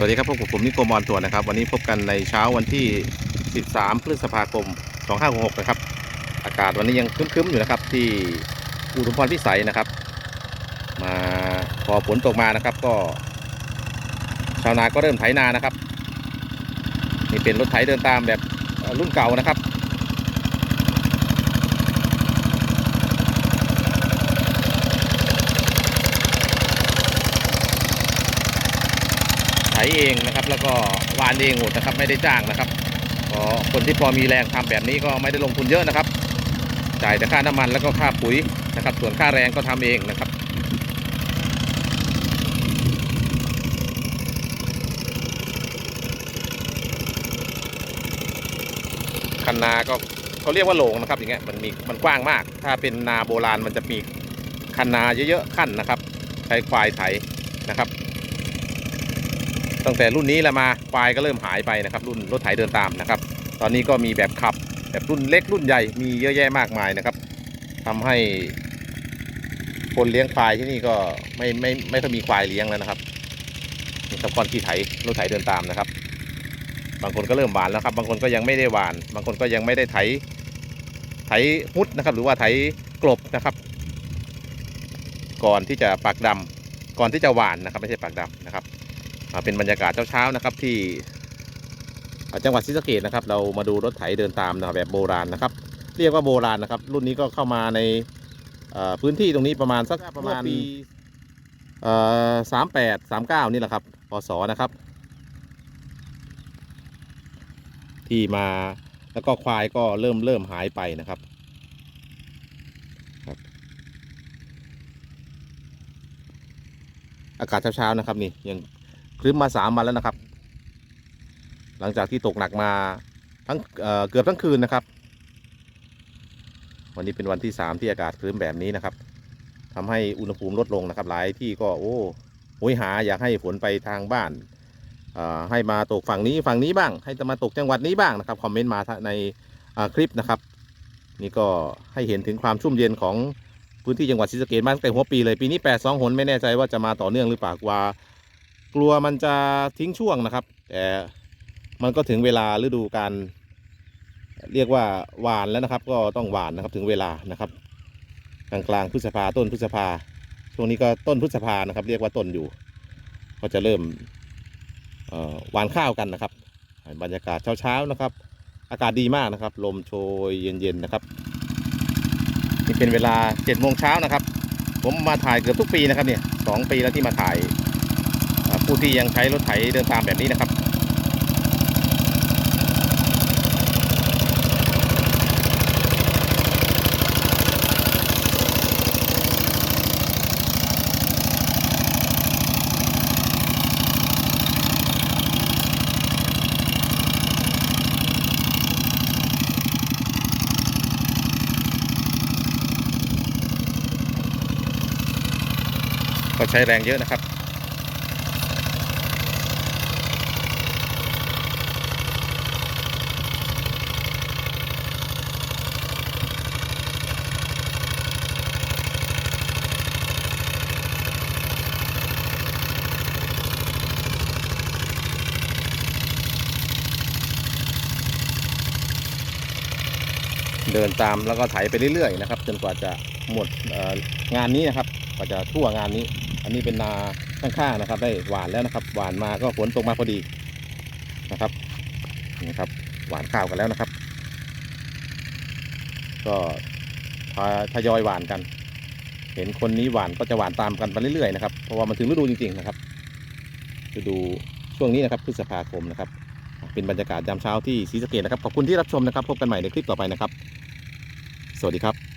สวัสดีครับพบกับผมนิโกมอนตัวนะครับ วันนี้พบกันในเช้าวันที่ 13 พฤษภาคม 2566 นะครับ อากาศวันนี้ยังครึ้มๆอยู่นะครับ ที่อุทุมพรพิสัยนะครับ มาพอฝนตกมานะครับ ก็ ชาวนาก็เริ่มไถนานะครับ นี่เป็นรถไถเดินตามแบบรุ่นเก่านะครับ เองนะครับ แล้วก็วานเองหมดนะครับ ไม่ได้จ้างนะครับก็คนที่พอมีแรงทำแบบนี้ก็ไม่ได้ลงทุนเยอะนะครับ จ่ายแต่ค่าน้ำมันแล้วก็ค่าปุ๋ยนะครับ ส่วนค่าแรงก็ทำเองนะครับคันนาก็เขาเรียกว่าโหลงนะครับอย่างเงี้ยมันมีมันกว้างมาก ถ้าเป็นนาโบราณมันจะมีคันนาเยอะๆขั้นนะครับใช้ควายไถนะครับ ตั้งแต่รุ่นนี้แล้วมาควายก็เริ่มหายไปนะครับ รุ่นรถไถเดินตามนะครับ ตอนนี้ก็มีแบบขับแบบรุ่นเล็กรุ่นใหญ่มีเยอะแยะมากมายนะครับทำให้คนเลี้ยงควายที่นี่ก็ไม่ไม่ไม่ค่อยมีควายเลี้ยงแล้วนะครับนี่ครับก้อนขี้ไถรถไถเดินตามนะครับ บางคนก็เริ่มหวานแล้วครับ บางคนก็ยังไม่ได้หวาน บางคนก็ยังไม่ได้ไถไถมุดนะครับ หรือว่าไถกลบนะครับ ก่อนที่จะปักดำก่อนที่จะหวานนะครับ ไม่ใช่ปักดำนะครับ เป็นบรรยากาศเช้าๆนะครับที่อ่าจังหวัดศรีสะเกษนะครับ เรามาดูรถไถเดินตามนะครับแบบโบราณนะครับ เรียกว่าโบราณนะครับ รุ่นนี้ก็เข้ามาในเอ่อพื้นที่ตรงนี้ประมาณสักประมาณปีสามแปดสามเก้านี่แหละครับพศนะครับ ที่มาแล้วก็ควายก็เริ่มเริ่มหายไปนะครับครับอากาศเช้าๆนะครับนี่ยัง ครึ้มมาสามวันแล้วนะครับ หลังจากที่ตกหนักมาทั้งเเกือบทั้งคืนนะครับ วันนี้เป็นวันที่สามที่อากาศครึ้มแบบนี้นะครับทำให้อุณหภูมิลดลงนะครับ หลายที่ก็โอ้โหยหาอยากให้ฝนไปทางบ้านให้มาตกฝั่งนี้ฝั่งนี้บ้าง ให้จะมาตกจังหวัดนี้บ้างนะครับคอมเมนต์มาในคลิปนะครับ นี่ก็ให้เห็นถึงความชุ่มเย็นของพื้นที่จังหวัดศรีสะเกษมาตั้งแต่หัวปีเลยปีนี้แปดสองหนไม่แน่ใจว่าจะมาต่อเนื่องหรือเปล่ากว่า กลัวมันจะทิ้งช่วงนะครับ แต่มันก็ถึงเวลาฤดูการเรียกว่าหวานแล้วนะครับ ก็ต้องหวานนะครับถึงเวลานะครับ กลางกลางพฤษภาต้นพฤษภาช่วงนี้ก็ต้นพฤษภานะครับ เรียกว่าต้นอยู่ ก็จะเริ่มหวานข้าวกันนะครับ บรรยากาศเช้าๆนะครับ อากาศดีมากนะครับ ลมโชยเย็นๆนะครับนี่เป็นเวลา7จ็ดโมงเช้านะครับ ผมมาถ่ายเกือบทุกปีนะครับเนี่ยสองปีแล้วที่มาถ่าย ผู้ที่ยังใช้รถไถเดินตามแบบนี้นะครับก็ใช้แรงเยอะนะครับ เดินตามแล้วก็ไถไปเรื่อยๆนะครับ จนกว่าจะหมดงานนี้นะครับกว่าจะทั่วงานนี้ อันนี้เป็นนาข้างๆนะครับ ได้หวานแล้วนะครับ หวานมาก็ฝนตกมาพอดีนะครับนี่ครับ หวานข้าวกันแล้วนะครับ ก็ทยอยหวานกัน เห็นคนนี้หวานก็จะหวานตามกันไปเรื่อยๆนะครับเพราะว่ามันถึงฤดูจริงๆนะครับฤดูช่วงนี้นะครับพฤษภาคมนะครับ เป็นบรรยากาศยามเช้าที่ศรีสะเกษนะครับ ขอบคุณที่รับชมนะครับ พบกันใหม่ในคลิปต่อไปนะครับ สวัสดีครับ